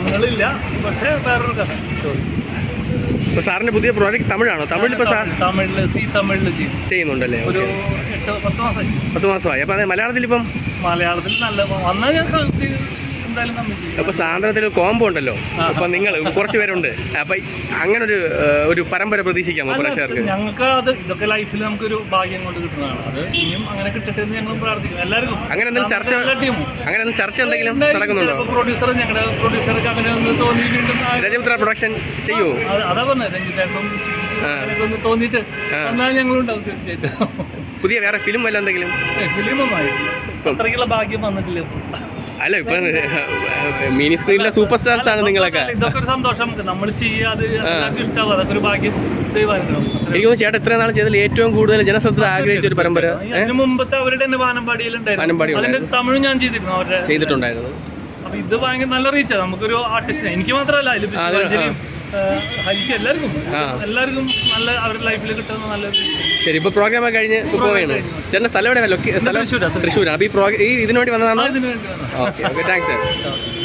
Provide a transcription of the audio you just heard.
ഞങ്ങളില്ല പക്ഷേ വേറൊരു കഥ. ഇപ്പൊ ഇപ്പോൾ സാറിന്റെ പുതിയ പ്രോജക്റ്റ് തമിഴാണോ? തമിഴ് ഇപ്പോൾ സാർ തമിഴിൽ സി തമിഴിൽ ചെയ്യുന്നുണ്ടല്ലേ? ഒരു എട്ട് പത്ത് മാസമായി പത്ത് മാസമായി. അപ്പോൾ അതെ മലയാളത്തിൽ ഇപ്പം മലയാളത്തിൽ നല്ല വന്നാൽ ഞാൻ അപ്പോൾ സാന്ദ്രത്തിൽ കോംബോ ഉണ്ടല്ലോ. അപ്പൊ നിങ്ങൾ കുറച്ച് പേരുണ്ട്. അപ്പം അങ്ങനെ ഒരു ഒരു പരമ്പര പ്രതീക്ഷിക്കാമോ പ്രേക്ഷകർക്ക്? ഞങ്ങൾക്ക് അത് ഇതൊക്കെ ലൈഫിൽ നമുക്ക് ഒരു ഭാഗ്യം കൊണ്ട് കിട്ടുന്നതാണ്. അത് ഇനിയും അങ്ങനെ കിട്ടട്ടെ എന്ന് ഞങ്ങൾ പ്രാർത്ഥിക്കും എല്ലാവർക്കും അങ്ങനെ എന്തെങ്കിലും ചർച്ച അങ്ങനെ എന്തെങ്കിലും ചർച്ച എന്തെങ്കിലും നടക്കുന്നുണ്ടോ? പ്രൊഡ്യൂസർ ഞങ്ങളുടെ പ്രൊഡ്യൂസർക്ക് അങ്ങനെ ഒന്ന് തോന്നി വീണ്ടും രജപുത്ര പ്രൊഡക്ഷൻ ചെയ്യൂ? അതാ പറഞ്ഞത് അങ്ങനെയൊക്കെ ഒന്ന് തോന്നിയിട്ട് എന്നാൽ ഞങ്ങളുണ്ടാവും തീർച്ചയായിട്ടും. പുതിയ വേറെ ഫിലിം വല്ല എന്തെങ്കിലും? ഫിലിമൊന്നും ആയിട്ടില്ല. അത്രയ്ക്കുള്ള ഭാഗ്യം വന്നിട്ടില്ല. അല്ല ഇപ്പൊ മിനി സ്ക്രീനിലെ സൂപ്പർ സ്റ്റാർസ് ആണ് നിങ്ങളൊക്കെ. ഇതൊക്കെ ഒരു സന്തോഷം. നമ്മൾ ചെയ്യാതെ ഇഷ്ടമാവും അതൊക്കെ ഒരു ഭാഗ്യം എനിക്ക് ചേട്ടൻ ഇത്ര നാൾ ചെയ്തതിൽ ഏറ്റവും കൂടുതൽ ജനശ്രദ്ധ ആഗ്രഹിച്ച ഒരു പരമ്പര. അതിന് മുമ്പത്തെ അവരുടെ തന്നെ വാനമ്പാടിയിലുണ്ടായിരുന്നു തമിഴ് ഞാൻ ചെയ്തിരുന്നു അവരുടെ ചെയ്തിട്ടുണ്ടായിരുന്നു. അപ്പൊ ഇത് ഭയങ്കര നല്ല റീച്ചാണ് നമുക്കൊരു ആർട്ടിസ്റ്റ് എനിക്ക് മാത്രമല്ല ഹരിക്ക് എല്ലാവർക്കും എല്ലാവർക്കും നല്ല അവരുടെ ലൈഫിൽ കിട്ടുന്ന നല്ല ശരി ഇപ്പോൾ പ്രോഗ്രാം കഴിഞ്ഞ് പോവുകയാണ്. ചേട്ടന്റെ സ്ഥലം എവിടെയാണ്? സ്ഥലം തൃശ്ശൂരാ തൃശ്ശൂരാണ് അപ്പോൾ ഈ പ്രോഗ്രാം ഈ ഇതിനു വേണ്ടി വന്നതാണോ ഓക്കെ ഓക്കെ താങ്ക്സ് സാർ